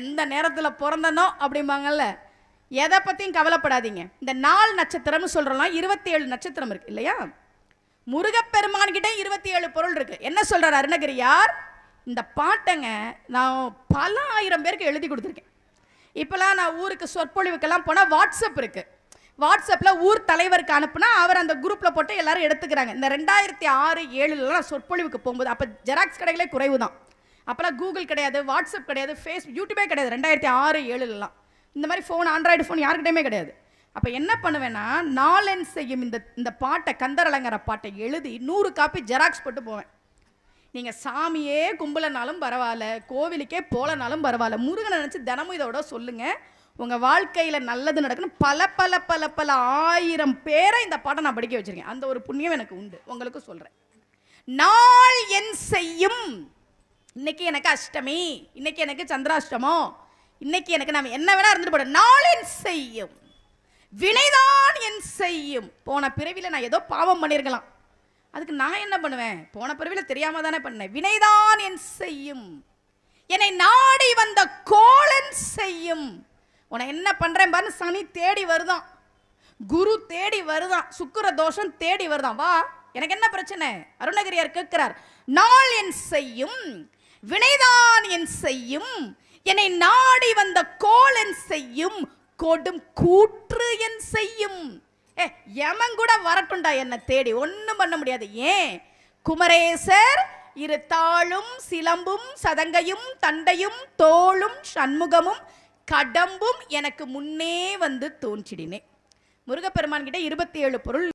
எந்த நேரத்தில் பிறந்தனோ அப்படிம்பாங்கல்ல எதை பற்றியும் கவலைப்படாதீங்க. இந்த நாள் நட்சத்திரம்னு சொல்கிறோம்னா இருபத்தி ஏழு நட்சத்திரம் இருக்குது இல்லையா? முருகப்பெருமான்கிட்ட இருபத்தி ஏழு பொருள் இருக்குது என்ன சொல்றார் அருணகிரியார் இந்த பாட்டைங்க நான் பல ஆயிரம் பேருக்கு எழுதி கொடுத்துருக்கேன். இப்போலாம் நான் ஊருக்கு சொற்பொழிவுக்கெல்லாம் போனால் வாட்ஸ்அப் இருக்குது வாட்ஸ்அப்பில் ஊர் தலைவருக்கு அனுப்புனா அவர் அந்த குரூப்பில் போட்டு எல்லாரும் எடுத்துக்கிறாங்க. இந்த ரெண்டாயிரத்தி ஆறு ஏழுலலாம் சொற்பொழிவுக்கு போகும்போது அப்போ ஜெராக்ஸ் கடைகளே குறைவு தான் அப்போல்லாம் கூகுள் கிடையாது வாட்ஸ்அப் கிடையாது ஃபேஸ் யூடியூபே கிடையாது ரெண்டாயிரத்தி ஆறு ஏழுலலாம். இந்த மாதிரி ஃபோன் ஆண்ட்ராய்டு ஃபோன் யாருக்கிட்டையுமே கிடையாது. அப்போ என்ன பண்ணுவேன்னா நாலன் செய்யும் இந்த இந்த பாட்டை கந்தரலங்கர பாட்டை எழுதி நூறு காப்பி ஜெராக்ஸ் போட்டு போவேன். நீங்கள் சாமியே கும்பலனாலும் பரவாயில்ல கோவிலுக்கே போலனாலும் பரவாயில்ல முருகனை நினச்சி தினமும் இதோட சொல்லுங்கள் உங்கள் வாழ்க்கையில் நல்லது நடக்கணும் பல பல பல பல ஆயிரம் பேரை இந்த பாட்டை நான் படிக்க வச்சுருக்கேன். அந்த ஒரு புண்ணியம் எனக்கு உண்டு. உங்களுக்கு சொல்கிறேன் நாள் என் செய்யும் இன்னைக்கு எனக்கு அஷ்டமி இன்னைக்கு எனக்கு சந்திராஷ்டமம் இன்னைக்கு எனக்கு நம்ம என்ன வேணா இருந்துட்டு போட நாள் என் செய்யும். வினைதான் என் செய்யும். போன பிறவியில் நான் ஏதோ பாவம் பண்ணியிருக்கலாம் அதுக்கு நான் என்ன பண்ணுவேன்? போன பிறவியில் தெரியாம தானே பண்ணேன். வினைதான் என் செய்யும். என்னை நாடி வந்த கோலன் செய்யும். உன்னை என்ன பண்றேன் பாரு சனி தேடி வருதான். குரு தேடி வருதான். சுக்கர தோஷம் தேடி வருதான். வா எனக்கு என்ன பிரச்சனை? அருணகிரியார் கேட்கிறார். நாள் என் செய்யும். வினைதான் என் செய்யும். என்னை நாடி வந்த கோலன் செய்யும். கொடும் கூற்று என் செய்யும். ஏ யமன் கூட வரட்டும்டா என்னை தேடி. ஒன்றும் பண்ண முடியாது. ஏன்? குமரேசர் இரு தாளும் சிலம்பும் சதங்கையும் தண்டையும் தோளும் சண்முகமும் கடம்பும் எனக்கு முன்னே வந்து தோன்றிடினே முருகப்பெருமான் கிட்ட இருபத்தி ஏழு பொருள்